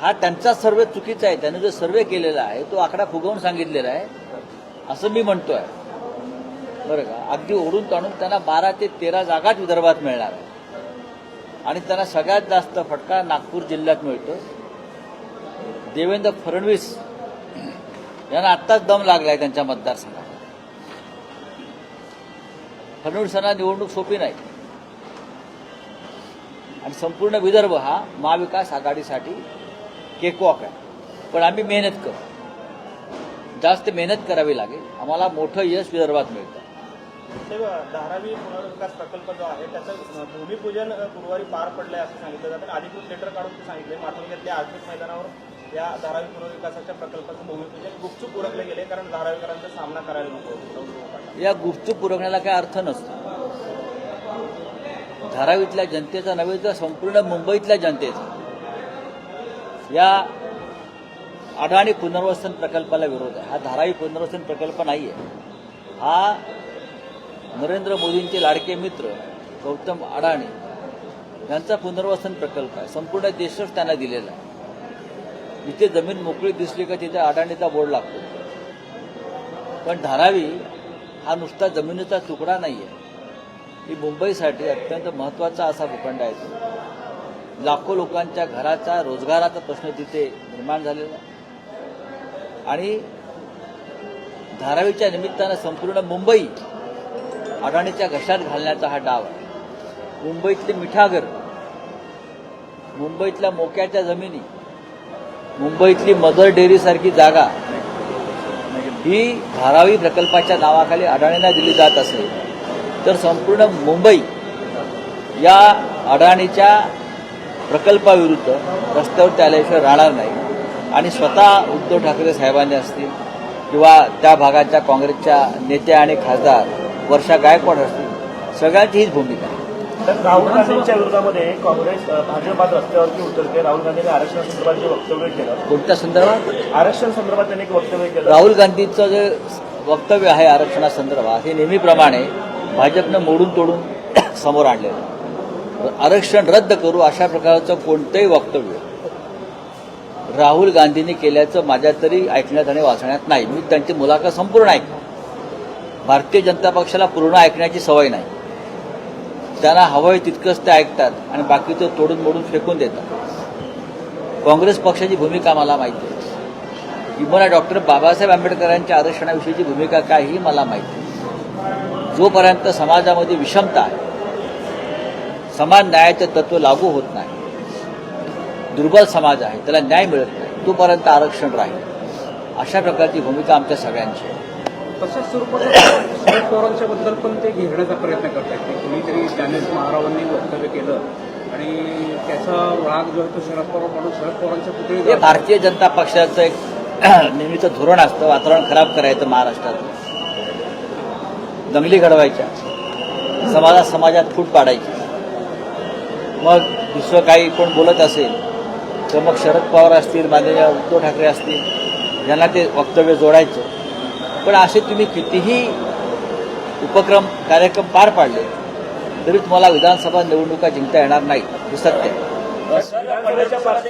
हा त्यांचा सर्वे चुकीचा आहे. त्याने जो सर्वे केलेला आहे तो आकडा फुगवून सांगितलेला आहे. असं मी म्हणतोय. बरं का? अगदी ओढून ताणून त्यांना बारा ते तेरा जागाच विदर्भात मिळणार आहे आणि त्यांना सगळ्यात जास्त फटका नागपूर जिल्ह्यात मिळतो. देवेंद्र फडणवीस यांना आत्ताच दम लागला आहे त्यांच्या मतदारसंघात. फडणवीसांना निवडणूक सोपी नाही. आणि संपूर्ण विदर्भ हा महाविकास आघाडीसाठी केकवॉक आहे. पण आम्ही मेहनत करू. जास्त मेहनत करावी लागेल. आम्हाला मोठं यश विदर्भात मिळतं. धारावी पुनर्विकास प्रकल्प जो आहे त्याचं भूमिपूजन गुरुवारी पार पडलंय असं सांगितलं जातं. आणि अधिकृत लेटर काढून ते सांगितले मातुंग्यातल्या आर्थिक मैदानावर. या धारावी पुनर्विकासाच्या प्रकल्पाचं भूमिपूजन गुपचूप उरकले गेले कारण धारावीकरांचा सामना करायला नको. या गुपचूप पुरवण्याला काय अर्थ नसतो. धारावीतल्या जनतेचा नव्हे तर संपूर्ण मुंबईतल्या जनतेचा. या अडाणी पुनर्वसन प्रकल्पाला विरोध आहे. हा धारावी पुनर्वसन प्रकल्प नाही आहे हा नरेंद्र मोदींचे लाडके मित्र गौतम अडाणी यांचा पुनर्वसन प्रकल्प आहे. संपूर्ण देशच त्यांना दिलेला आहे. जिथे जमीन मोकळी दिसली का तिथे अडाणीचा बोर्ड लागतो. पण धारावी हा नुसता जमिनीचा तुकडा नाही आहे ही मुंबईसाठी अत्यंत महत्त्वाचा असा भूखंड आहे. लाखो लोकांच्या घराचा रोजगाराचा प्रश्न तिथे निर्माण झालेला आणि धारावीच्या निमित्तानं संपूर्ण मुंबई अडाणीच्या घशात घालण्याचा हा डाव आहे. मुंबईतली मिठागर मुंबईतल्या मोक्याच्या जमिनी मुंबईतली मदर डेअरीसारखी जागा ही धारावी प्रकल्पाच्या नावाखाली अडाणींना दिली जात असेल तर संपूर्ण मुंबई या अडाणीच्या प्रकल्पाविरुद्ध रस्त्यावर आल्याशिवाय राहणार नाही. आणि स्वतः उद्धव ठाकरे साहेबांनी असतील किंवा त्या भागाच्या काँग्रेसच्या नेत्या आणि खासदार वर्षा गायकवाड असतील सगळ्यांची हीच भूमिका आहे. तर राहुल गांधींच्या विरोधामध्ये काँग्रेस अ, भाजप आज रस्त्यावरती उतरते राहुल गांधींनी आरक्षणासंदर्भात जे वक्तव्य केलं कोणत्या संदर्भात? आरक्षण संदर्भात त्यांनी एक वक्तव्य केलं. राहुल गांधींचं जे वक्तव्य आहे आरक्षणासंदर्भात हे नेहमीप्रमाणे भाजपनं मोडून तोडून समोर आणलेलं आहे. आरक्षण रद्द करू अशा प्रकारचं कोणतंही वक्तव्य राहुल गांधींनी केल्याचं माझ्या तरी ऐकण्यात आणि वाचण्यात नाही. मी त्यांची मुलाखत संपूर्ण ऐकली भारतीय जनता पक्षाला पूर्ण ऐकण्याची सवय नाही. त्यांना हवंय तितकंच ते ऐकतात आणि बाकीचं तोडून मोडून फेकून देतात. काँग्रेस पक्षाची भूमिका मला माहिती आहे. किंवा डॉक्टर बाबासाहेब आंबेडकरांच्या आरक्षणाविषयीची भूमिका काय ही मला माहिती जोपर्यंत समाजामध्ये विषमता आहे समान न्यायाचं तत्व लागू होत नाही. दुर्बल समाज आहे त्याला न्याय मिळत नाही तोपर्यंत आरक्षण राहील. अशा प्रकारची भूमिका आमच्या सगळ्यांची आहे. तशाच स्वरूपात शरद पवारांच्या बद्दल पण ते घेरण्याचा प्रयत्न करतात की कुणीतरी ज्ञानेश महारावांनी वक्तव्य केलं आणि त्याचा राग जो आहे तो शरद पवार म्हणून शरद पवारांच्या पुतळी भारतीय जनता पक्षाचं एक नेहमीचं धोरण असतं वातावरण खराब करायचं महाराष्ट्रात. दंगली घडवायच्या. समाजात समाजात फूट पाडायची. मग दुसरं काही कोण बोलत असेल तर मग शरद पवार असतील माननीय उद्धव ठाकरे असतील यांना ते वक्तव्य जोडायचं. पण असे तुम्ही कितीही उपक्रम कार्यक्रम पार पाडले तरी तुम्हाला विधानसभा निवडणुका जिंकता येणार नाही हे सत्य